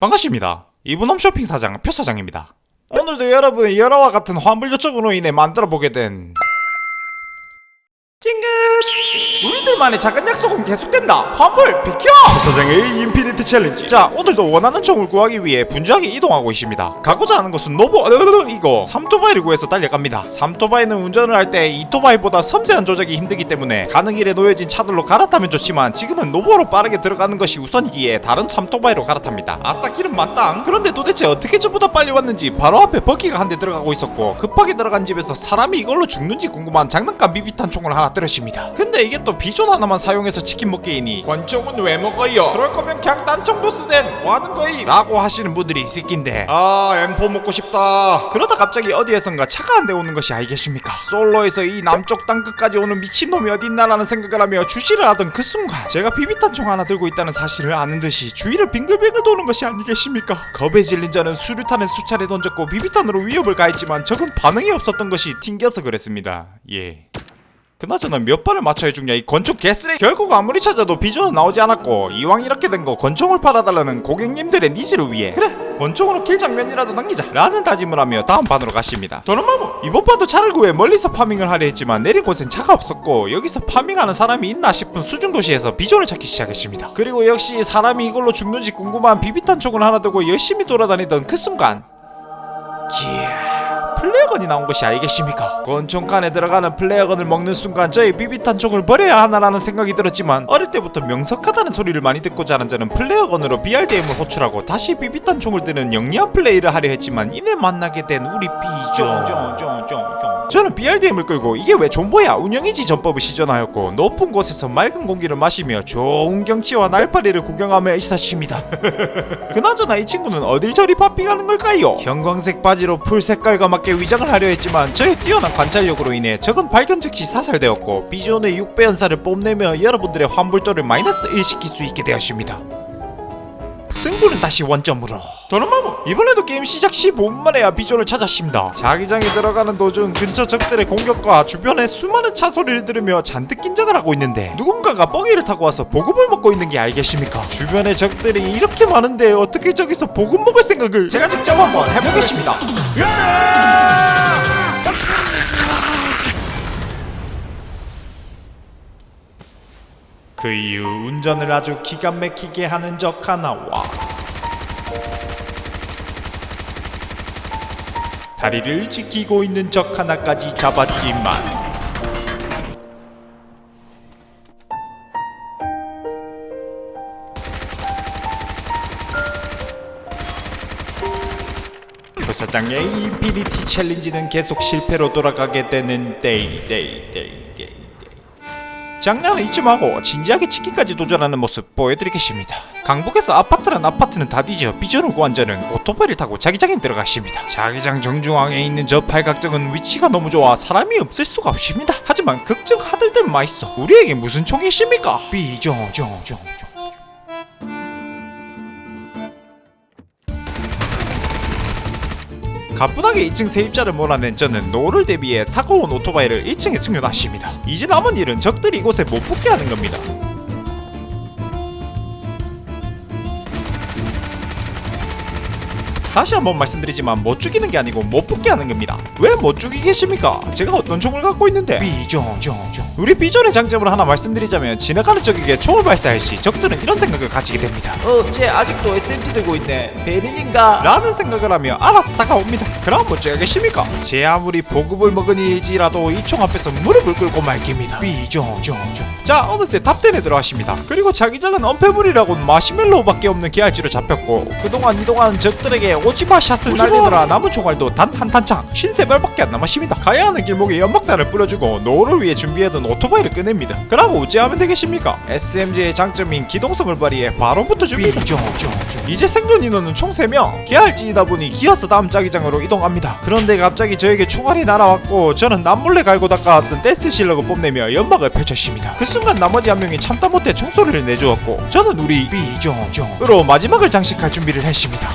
반갑습니다. 이분 홈 쇼핑 사장 표 사장입니다. 오늘도 여러분의 열화와 같은 환불 요청으로 인해 만들어 보게 된 찡긋 우리들만의 작은 약속은 계속된다. 환불 비켜! 부사장의 인피니트 챌린지. 자 오늘도 원하는 총을 구하기 위해 분주하게 이동하고 있습니다. 가고자 하는 곳은 노보 으르르 이거. 삼토바이를 구해서 달려갑니다. 삼토바이는 운전을 할 때 이토바이보다 섬세한 조작이 힘들기 때문에 가는 길에 놓여진 차들로 갈아타면 좋지만 지금은 노보로 빠르게 들어가는 것이 우선이기에 다른 삼토바이로 갈아탑니다. 아싸 기름 만땅 그런데 도대체 어떻게 저보다 빨리 왔는지 바로 앞에 버기가 한 대 들어가고 있었고 급하게 들어간 집에서 사람이 이걸로 죽는지 궁금한 장난감 비비탄 총을 하나 때렸습니다. 근데 이게 또 비존 하나만 사용해서 치킨 먹게이니. 권총은 왜 먹어요? 그럴 거면 그냥 딴총도 쓰셈. 뭐하는 거이? 라고 하시는 분들이 있을 낀데. 아 M4 먹고 싶다. 그러다 갑자기 어디에선가 차가 한 대 오는 것이 아니겠습니까? 솔로에서 이 남쪽 땅 끝까지 오는 미친놈이 어딨나라는 생각을 하며 주시를 하던 그 순간 제가 비비탄 총 하나 들고 있다는 사실을 아는 듯이 주위를 빙글빙글 도는 것이 아니겠습니까? 겁에 질린 저는 수류탄을 수차례 던졌고 비비탄으로 위협을 가했지만 적은 반응이 없었던 것이 튕겨서 그랬습니다. 예 그나저나 몇 번을 맞춰야 죽냐? 이 권총 개쓰레 결국 아무리 찾아도 비전은 나오지 않았고 이왕 이렇게 된 거 권총을 팔아달라는 고객님들의 니즈를 위해. 그래 권총으로 킬 장면이라도 남기자. 라는 다짐을 하며 다음 판으로 가십니다. 도련마무 이번 판도 차를 구해 멀리서 파밍을 하려 했지만 내린 곳엔 차가 없었고 여기서 파밍하는 사람이 있나 싶은 수중 도시에서 비전을 찾기 시작했습니다. 그리고 역시 사람이 이걸로 죽는지 궁금한 비비탄 총을 하나 들고 열심히 돌아다니던 그 순간 기야 플레어건이 나온 것이 아니겠습니까? 권총칸에 들어가는 플레어건을 먹는 순간 저의 비비탄 총을 버려야 하나라는 생각이 들었지만 어릴 때부터 명석하다는 소리를 많이 듣고 자란 저는 플레어건으로 BRDM을 호출하고 다시 비비탄 총을 드는 영리한 플레이를 하려 했지만 이내 만나게 된 우리 비존 저는 BRDM을 끌고 이게 왜 존버야 운영이지 전법을 시전하였고 높은 곳에서 맑은 공기를 마시며 좋은 경치와 날파리를 구경하며 있었습니다 그나저나 이 친구는 어딜 저리 파핑하는 걸까요? 형광색 바지로 풀 색깔과 맞게 위장을 하려 했지만 저의 뛰어난 관찰력으로 인해 적은 발견 즉시 사살되었고 비존의 6배 연사를 뽐내며 여러분들의 환불도를 마이너스 1 시킬 수 있게 되었습니다. 승부는 다시 원점으로. 도련마무 이번에도 게임 시작 15분 만에 야 비전을 찾았습니다. 자기장에 들어가는 도중 근처 적들의 공격과 주변의 수많은 차 소리를 들으며 잔뜩 긴장을 하고 있는데 누군가가 뻥이를 타고 와서 보급을 먹고 있는 게 알겠습니까? 주변의 적들이 이렇게 많은데 어떻게 저기서 보급 먹을 생각을? 제가 직접 한번 해보겠습니다. 그 이후 운전을 아주 기가 막히게 하는 적 하나와 다리를 지키고 있는 적 하나까지 잡았지만 교사장의 인피니티 챌린지는 계속 실패로 돌아가게 되는 데이 데이 데이 데이 장난은 이쯤 하고 진지하게 치킨까지 도전하는 모습 보여드리겠습니다. 강북에서 아파트란 아파트는 다 뒤져 비전을 구한 자는 오토바이를 타고 자기장에 들어가십니다. 자기장 정중앙에 있는 저 팔각정은 위치가 너무 좋아 사람이 없을 수가 없습니다. 하지만 걱정 하들들 마있어. 우리에게 무슨 총이 있습니까? 비전 정정 가뿐하게 2층 세입자를 몰아낸 저는 노를 대비해 타고 온 오토바이를 1층에 승용하십니다. 이제 남은 일은 적들이 이곳에 못 붙게 하는 겁니다. 다시 한번 말씀드리지만 못 죽이는 게 아니고 못 붙게 하는 겁니다. 왜 못 죽이겠습니까? 제가 어떤 총을 갖고 있는데? 비전. 우리 비전의 장점을 하나 말씀드리자면 지나가는 적에게 총을 발사할 시 적들은 이런 생각을 가지게 됩니다. 어, 쟤 아직도 SMG 들고 있네. 베린인가? 라는 생각을 하며 알아서 다가옵니다. 그럼 뭐 어쩌겠습니까? 제 아무리 보급을 먹은 일지라도 이 총 앞에서 무릎을 꿇고 말깁니다. 비전. 자, 어느새 탑10에 들어가십니다. 그리고 자기장은 언패물이라고 마시멜로우밖에 없는 계알지로 잡혔고 그동안 이동한 적들에게 오지마 샷을 날리느라 남은 총알도 단 한 탄창 53발밖에 안 남았습니다. 가야 하는 길목에 연막탄을 뿌려주고 노를 위해 준비해둔 오토바이를 꺼냅니다. 그러고 어찌하면 되겠습니까? SMG의 장점인 기동성을 발휘해 바로부터 줍니다. 이제 생존 인원은 총 3명 계알지이다 보니 기어서 다음 자기장으로 이동합니다. 그런데 갑자기 저에게 총알이 날아왔고 저는 남몰래 갈고 닦아왔던 댄스 실력을 뽐내며 연막을 펼쳤습니다. 그 순간 나머지 한 명이 참다 못해 총소리를 내주었고 저는 우리 비종종으로 마지막을 장식할 준비를 했습니다.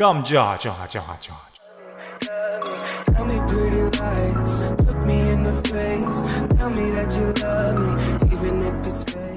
Gamca haca haca haca haca. Tell me pretty lies, look me in the face, tell me that you love me, even if it's fake.